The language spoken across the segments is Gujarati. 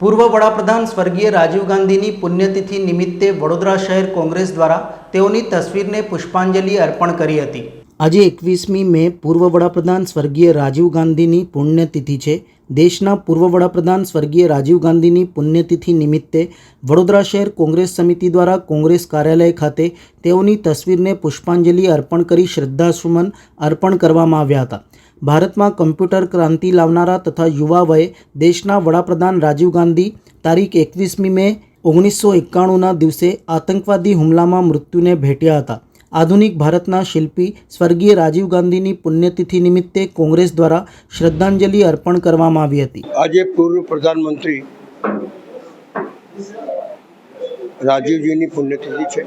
પૂર્વ વડાપ્રધાન સ્વર્ગીય રાજીવ ગાંધીની પુણ્યતિથિ નિમિત્તે વડોદરા શહેર કોંગ્રેસ દ્વારા તેઓની તસવીરને પુષ્પાંજલિ અર્પણ કરી હતી. આજે એકવીસમી મે પૂર્વ વડાપ્રધાન સ્વર્ગીય રાજીવ ગાંધીની પુણ્યતિથિ છે. દેશના પૂર્વ વડાપ્રધાન સ્વર્ગીય રાજીવ ગાંધીની પુણ્યતિથિ નિમિત્તે વડોદરા શહેર કોંગ્રેસ સમિતિ દ્વારા કોંગ્રેસ કાર્યાલય ખાતે તેઓની તસવીરને પુષ્પાંજલિ અર્પણ કરી શ્રદ્ધાસુમન અર્પણ કરવામાં આવ્યા હતા. ભારતમાં કમ્પ્યુટર ક્રાંતિ લાવનારા તથા યુવા વયે દેશના વડાપ્રધાન રાજીવ ગાંધી તારીખ એકવીસમી મે ઓગણીસો એકાણુંના દિવસે આતંકવાદી હુમલામાં મૃત્યુને ભેટ્યા હતા. આધુનિક ભારતના શિલ્પી સ્વર્ગીય રાજીવ ગાંધીની પુણ્યતિથિ નિમિત્તે કોંગ્રેસ દ્વારા શ્રદ્ધાંજલિ અર્પણ કરવામાં આવી હતી. આજે પૂર્વ પ્રધાનમંત્રી રાજીવજીની પુણ્યતિથિ છે.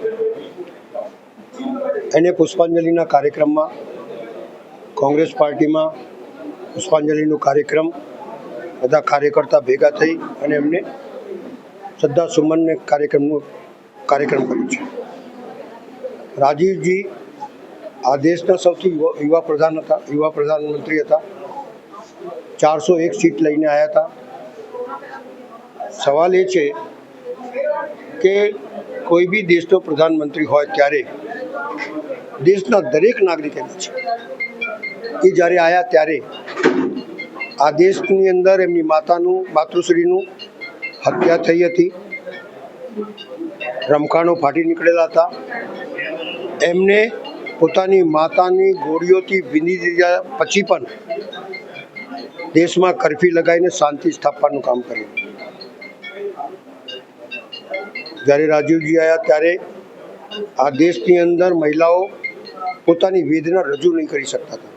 એને પુષ્પાંજલિના કાર્યક્રમમાં કોંગ્રેસ પાર્ટીમાં પુષ્પાંજલિનો કાર્યક્રમ બધા કાર્યકર્તા ભેગા થઈ અને એમને શ્રદ્ધા સુમનને કાર્યક્રમનું કાર્યક્રમ કર્યો છે. રાજીવજી આ દેશના સૌથી યુવા પ્રધાન હતા, યુવા પ્રધાનમંત્રી હતા. ચારસો એક સીટ લઈને આવ્યા હતા. સવાલ એ છે કે કોઈ બી દેશનો પ્રધાનમંત્રી હોય ત્યારે દેશના દરેક નાગરિકોને છે. એ જ્યારે આવ્યા ત્યારે આ દેશની અંદર એમની માતાનું, માતૃશ્રીનું હત્યા થઈ હતી. રમખાણો ફાટી નીકળેલા હતા. એમને પોતાની માતાની ગોળીઓથી વિંધી દીધા પછી પણ દેશમાં કરફ્યુ લગાવીને શાંતિ સ્થાપવાનું કામ કર્યું. જ્યારે રાજીવજી આવ્યા ત્યારે આ દેશની અંદર મહિલાઓ પોતાની વેદના રજૂ નહીં કરી શકતા હતા.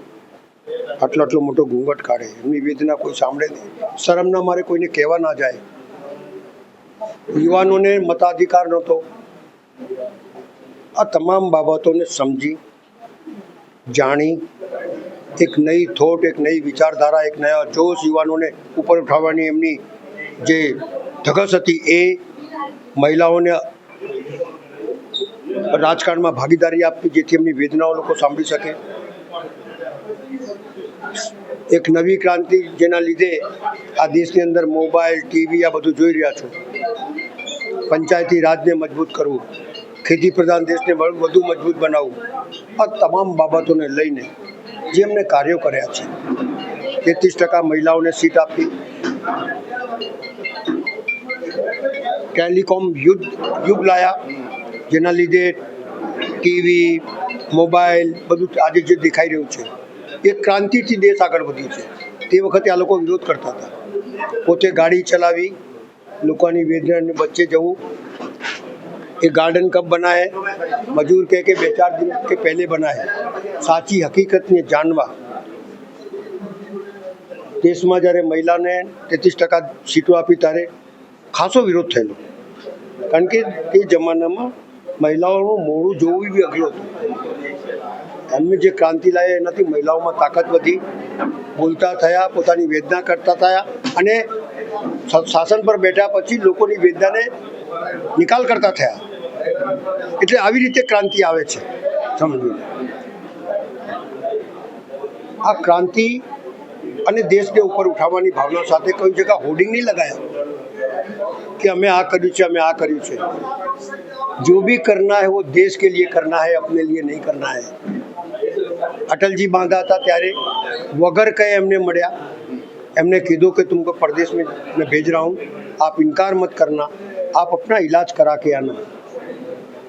આટલો આટલો મોટો ઘૂંઘટ કાઢે, એમની વેદના કોઈ સાંભળે નહીં. શરમના મારે કોઈને કહેવા ના જાય. યુવાનોને મતાધિકાર નહોતો. આ તમામ બાબતોને સમજી, જાણી, એક નઈ થોટ, એક નઈ વિચારધારા, એક નયા જોશ યુવાનોને ઉપર ઉઠાવવાની એમની જે ધગસ હતી એ મહિલાઓને રાજકારણમાં ભાગીદારી આપવી જેથી એમની વેદનાઓ લોકો સાંભળી શકે. એક નવી ક્રાંતિ જેના લીધે આ દેશની અંદર મોબાઈલ, ટીવી, આ બધું જોઈ રહ્યા છો. પંચાયતી રાજને મજબૂત કરવું, ખેતી પ્રધાન દેશને વધુ મજબૂત બનાવવું, આ તમામ બાબતોને લઈને જે એમને કાર્યો કર્યા છે. તેત્રીસ ટકા મહિલાઓને સીટ આપી. ટેલિકોમ યુદ્ધ, યુગ લાયા, જેના લીધે ટીવી, મોબાઈલ, બધું આજે જે દેખાઈ રહ્યું છે. એ ક્રાંતિથી દેશ આગળ વધ્યો છે. તે વખતે આ લોકો વિરોધ કરતા હતા. પોતે ગાડી ચલાવી, લોકોની વેદનાની વચ્ચે જવું, એ ગાર્ડન કબ બનાવે, મજૂર કહે કે બે ચાર દિન કે પહેલે બનાવે. સાચી હકીકતને જાણવા દેશમાં જ્યારે મહિલાને તેત્રીસ ટકા સીટો આપી ત્યારે ખાસો વિરોધ થયેલો. કારણ કે તે જમાનામાં મહિલાઓનું મોડું જોવું બી અઘરું હતું. એમને જે ક્રાંતિ લાવી એનાથી મહિલાઓમાં તાકાત વધી બોલતા થયા પોતાની વેદના કરતા થયા અને શાસન પર બેઠા પછી લોકોની વેદનાને નિકાલ કરતા થયા એટલે આવી રીતે ક્રાંતિ આવે છે સમજવું આ ક્રાંતિ અને દેશને ઉપર ઉઠાવવાની ભાવના સાથે કોઈ જગ્યા હોર્ડિંગ નહીં લગાયા कि हमें आ કર્યું છે हमें आ કર્યું છે जो भी करना है वो देश के लिए करना है अपने लिए नहीं करना है અટલજી બાંધા હતા ત્યારે વગર કંઈ એમને મળ્યા. એમને કીધું કે તુમકો પરદેશ મેં મેં ભેજ રહા હું. આપ ઇનકાર મત કરના. આપ અપના ઇલાજ કરા કે આના.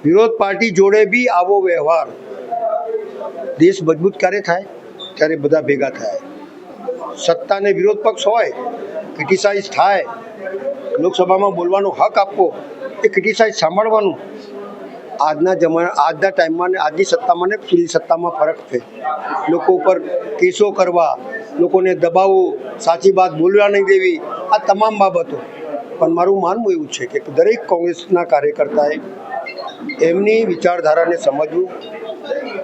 વિરોધ પાર્ટી જોડે બી આવો વ્યવહાર. દેશ મજબૂત ક્યારે થાય? ત્યારે બધા ભેગા થાય. સત્તાને વિરોધ પક્ષ હોય, ક્રિટિસાઇઝ થાય. લોકસભામાં બોલવાનો હક આપવો, એ ક્રિટિસાઇઝ સાંભળવાનું. આજના જમાના આજના ટાઈમમાં ને આજની સત્તામાં ને પેલી સત્તામાં ફરક છે. લોકો ઉપર કેસો કરવા, લોકોને દબાવવું, સાચી વાત બોલવા નહીં દેવી, આ તમામ બાબતો. પણ મારું માનવું એવું છે કે દરેક કોંગ્રેસના કાર્યકર્તાએ એમની વિચારધારાને સમજવું,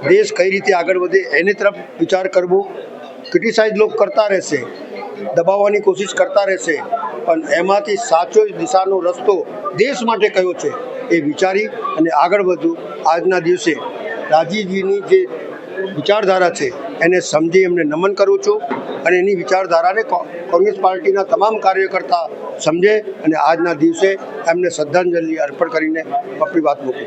દેશ કઈ રીતે આગળ વધે એની તરફ વિચાર કરવો, ક્રિટિસાઇઝ લોકો કરતા રહેશે, દબાવવાની કોશિશ કરતા રહેશે, પણ એમાંથી સાચો દિશાનો રસ્તો દેશ માટે કયો છે? એ વિચારી અને આગળ વધવું. આજના દિવસે રાજીજીની જે વિચારધારા છે, એને સમજી એમને નમન કરું છું અને એની વિચારધારાને કોંગ્રેસ પાર્ટીના તમામ કાર્યકર્તા સમજે અને આજના દિવસે એમને શ્રદ્ધાંજલિ અર્પણ કરીને આપણી વાત મૂકું